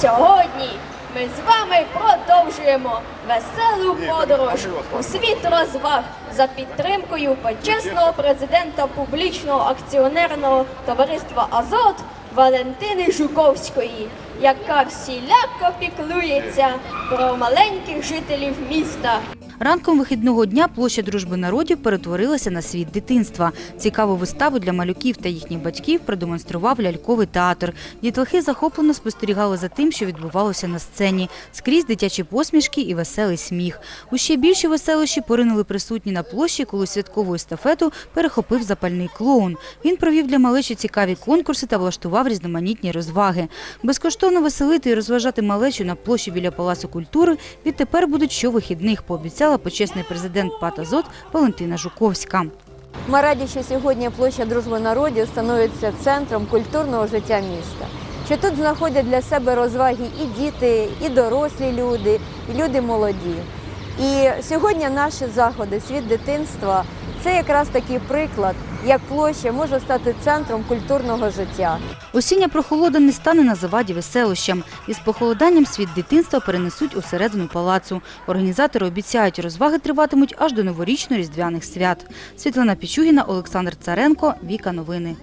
Сьогодні ми з вами продовжуємо веселу подорож у світ розваг за підтримкою почесного президента публічного акціонерного товариства Азот Валентини Жуковської, яка всіляко піклується про маленьких жителів міста. Ранком вихідного дня площа дружби народів перетворилася на світ дитинства. Цікаву виставу для малюків та їхніх батьків продемонстрував ляльковий театр. Дітлахи захоплено спостерігали за тим, що відбувалося на сцені. Скрізь дитячі посмішки і веселий сміх. У ще більші веселощі поринули присутні на площі, коли святкову естафету перехопив запальний клоун. Він провів для малечі цікаві конкурси та влаштував різноманітні розваги. Безкоштовно веселити і розважати малечу на площі біля Палацу культури відтепер будуть щовихідних, пообіцяла почесний президент ПАТ «Азот» Валентина Жуковська. Ми раді, що сьогодні площа Дружби народів становиться центром культурного життя міста. Що тут знаходять для себе розваги і діти, і дорослі люди, і люди молоді. І сьогодні наші заходи, світ дитинства це якраз такий приклад, як площа може стати центром культурного життя. Осіння прохолода не стане на заваді веселощам. Із похолоданням світ дитинства перенесуть у середину палацу. Організатори обіцяють, розваги триватимуть аж до новорічно-різдвяних свят. Світлана Пічугіна, Олександр Царенко, Віка Новини.